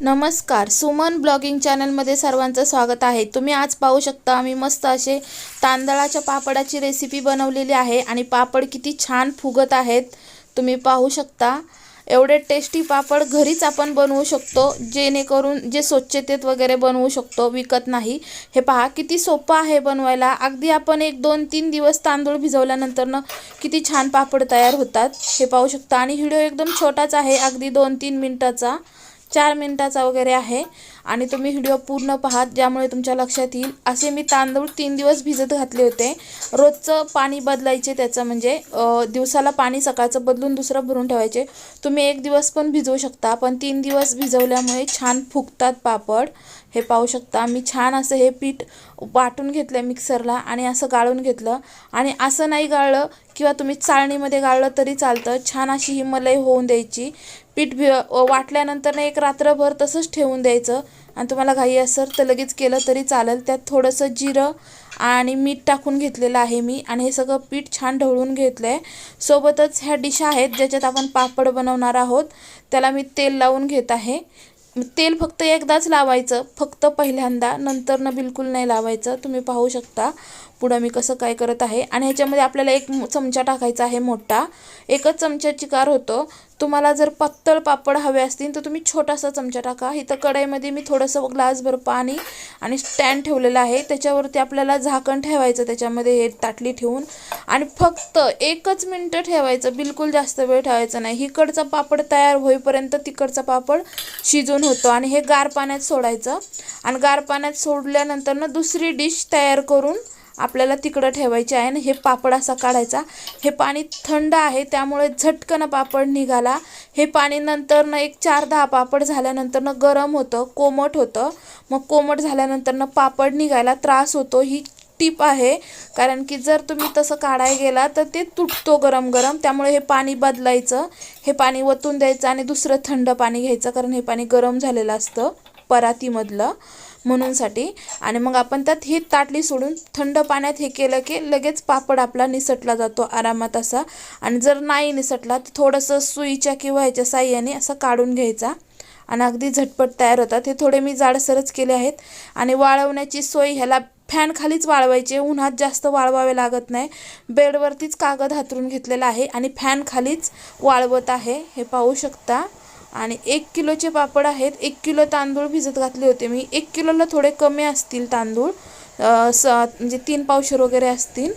नमस्कार सुमन ब्लॉगिंग चॅनलमध्ये सर्वांचं स्वागत आहे. तुम्ही आज पाहू शकता आम्ही मस्त असे तांदळाच्या पापडाची रेसिपी बनवलेली आहे आणि पापड किती छान फुगत आहेत. तुम्ही पाहू शकता एवढे टेस्टी पापड घरीच आपण बनवू शकतो जेणेकरून जे स्वच्छतेत वगैरे बनवू शकतो विकत नाही. हे पहा किती सोपं आहे बनवायला. अगदी आपण एक दोन तीन दिवस तांदूळ भिजवल्यानंतरनं किती छान पापड तयार होतात. हे पाहू शकता. आणि व्हिडिओ एकदम छोटाच आहे अगदी दोन तीन मिनटाचा. चार मिनटाचा वगैरे आहे. आणि तुम्ही व्हिडिओ पूर्ण पाहात ज्यामुळे तुमच्या लक्षात येईल. असे मी तांदूळ तीन दिवस भिजत घातले होते. रोजचं पाणी बदलायचे त्याचं म्हणजे दिवसाला पाणी सकाळचं बदलून दुसरं भरून ठेवायचे. तुम्ही एक दिवस पण भिजवू शकता पण तीन दिवस भिजवल्यामुळे छान फुगतात पापड. हे पाहू शकता मी छान असं हे पीठ वाटून घेतलं मिक्सरला आणि असं गाळून घेतलं. आणि असं नाही गाळलं किंवा तुम्ही चाळणीमध्ये गाळलं तरी चालतं. छान अशी ही मलई होऊन द्यायची. पीठ भि वाटल्यानंतर एक रात्रभर तसंच ठेवून द्यायचं. आणि तुम्हाला घाई असेल तर लगेच केलं तरी चालेल. त्यात थोडंसं जिरं आणि मीठ टाकून घेतलेलं आहे मी. आणि हे सगळं पीठ छान ढवळून घेतलं आहे सोबतच ह्या डिश आहेत ज्याच्यात आपण पापड बनवणार आहोत. त्याला मी तेल लावून घेत आहे. तेल फक्त एकदाच लावायचं. फक्त पहिल्यांदा. नंतरनं बिलकुल नाही लावायचं. तुम्ही पाहू शकता. पुढं मी कसं काय करत आहे? आणि ह्याच्यामध्ये आपल्याला एक चमचा टाकायचा आहे मोठा. एकच चमच्याची कार होतो. तुम्हाला जर पातळ पापड हवे असतील तर तुम्ही छोटासा चमचा टाका. इथं कढईमध्ये मी थोडंसं ग्लासभर पाणी आणि स्टँड ठेवलेलं आहे. त्याच्यावरती आपल्याला झाकण ठेवायचं त्याच्यामध्ये हे ताटली ठेवून. आणि फक्त एकच मिनटं ठेवायचं. बिलकुल जास्त वेळ ठेवायचं नाही. इकडचा पापड तयार होईपर्यंत तिकडचा पापड शिजून होतो आणि हे गार पाण्यात सोडायचं. आणि गार पाण्यात सोडल्यानंतर ना दुसरी डिश तयार करून आपल्याला तिकडं ठेवायचे आहे आणि हे पापड असा काढायचा. हे पाणी थंड आहे त्यामुळे झटकन पापड निघाला. हे पाणी नंतरनं एक चार दहा पापड झाल्यानंतरनं गरम होतं कोमट होतं. मग कोमट झाल्यानंतरनं पापड निघायला त्रास होतो ही टीप आहे. कारण की जर तुम्ही तसं काढाय गेला तर ते तुटतो गरम गरम त्यामुळे हे पाणी बदलायचं. हे पाणी वतून द्यायचं आणि दुसरं थंड पाणी घ्यायचं कारण हे पाणी गरम झालेलं असतं परातीमधलं. म्हणूनसाठी. आणि मग आपण त्यात ही ताटली सोडून थंड पाण्यात हे केलं की लगेच पापड आपला निसटला जातो आरामात असा. आणि जर नाही निसटला तर थोडंसं सुईच्या किंवा ह्याच्या साह्याने असं काढून घ्यायचा. आणि अगदी झटपट तयार होतात. हे थोडे मी जाडसरच केले आहेत. आणि वाळवण्याची सोय ह्याला फॅन खालीच वाळवायचे. उन्हात जास्त वाळवावे लागत नाही. बेडवरतीच कागद हातरून घेतलेला आहे आणि फॅन खालीच वाळवत आहे. हे पाहू शकता. आणि एक किलोचे पापड आहेत. एक किलो तांदूळ भिजत घातले होते मी. एक किलोला थोडे कमी असतील तांदूळ. स म्हणजे तीन पावशेर वगैरे असतील.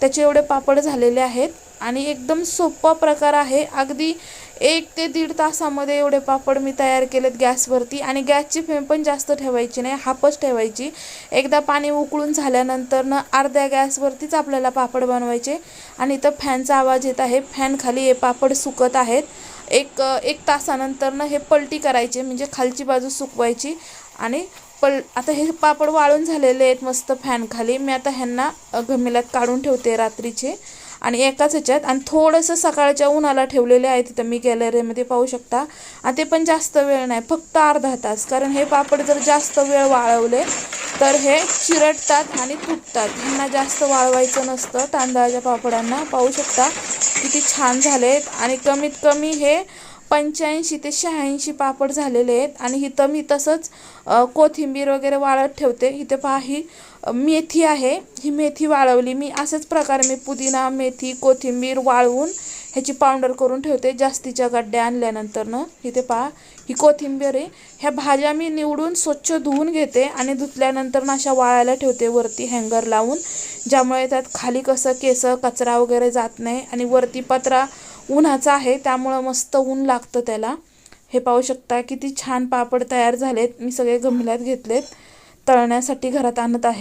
त्याचे एवढे पापड झालेले आहेत. आणि एकदम सोपा प्रकार आहे. अगदी एक ते दीड तासामध्ये एवढे पापड मी तयार केलेत गॅसवरती आणि गॅसची फ्लेम पण जास्त ठेवायची नाही हापच ठेवायची. एकदा पाणी उकळून झाल्यानंतर न अर्ध्या गॅसवरतीच आपल्याला पापड बनवायचे आणि इथं फॅनचा आवाज येत आहे. फॅन खाली हे पापड सुकत आहेत. एक एक तासानंतर हे पलटी करायचे म्हणजे खालची बाजू सुकवायची आणि पल आता हे पापड वाळून झालेले आहेत मस्त फॅनखाली मी आता ह्यांना गमिल्यात काढून ठेवते रात्रीचे. आणि एकाच ह्याच्यात. आणि थोडंसं सकाळच्या उन्हाला ठेवलेले आहे तिथं मी गॅलरीमध्ये पाहू शकता. आणि ते पण जास्त वेळ नाही फक्त अर्धा तास. कारण हे पापड जर जास्त वेळ वाळवले तर हे चिरटतात आणि तुटतात. ह्यांना जास्त वाळवायचं नसतं. तांदळाच्या पापडांना पाहू शकता किती छान झाले आहेत आणि कमीत कमी हे पंच्याऐंशी ते शहाऐंशी पापड झालेले आहेत. आणि इथं मी तसंच कोथिंबीर वगैरे वाळत ठेवते. इथे पहा ही मेथी आहे. ही मेथी वाळवली. मी असेच प्रकारे मी पुदिना मेथी कोथिंबीर वाळवून ह्याची पावडर करून ठेवते. जास्तीच्या गड्ड्या आणल्यानंतरनं. इथे पहा ही कोथिंबीर आहे. ह्या भाज्या मी निवडून स्वच्छ धुवून घेते आणि धुतल्यानंतर अशा वाळायला ठेवते वरती हँगर लावून ज्यामुळे त्यात खाली कसं केसं कचरा वगैरे जात नाही आणि वरती पत्रा उन्हाचा आहे त्यामुळं मस्त ऊन लागतं त्याला. हे पाहू शकता किती छान पापड तयार झालेत. मी सगळे गमल्यात घेतलेत. तळण्यासाठी घरात आणत आहे.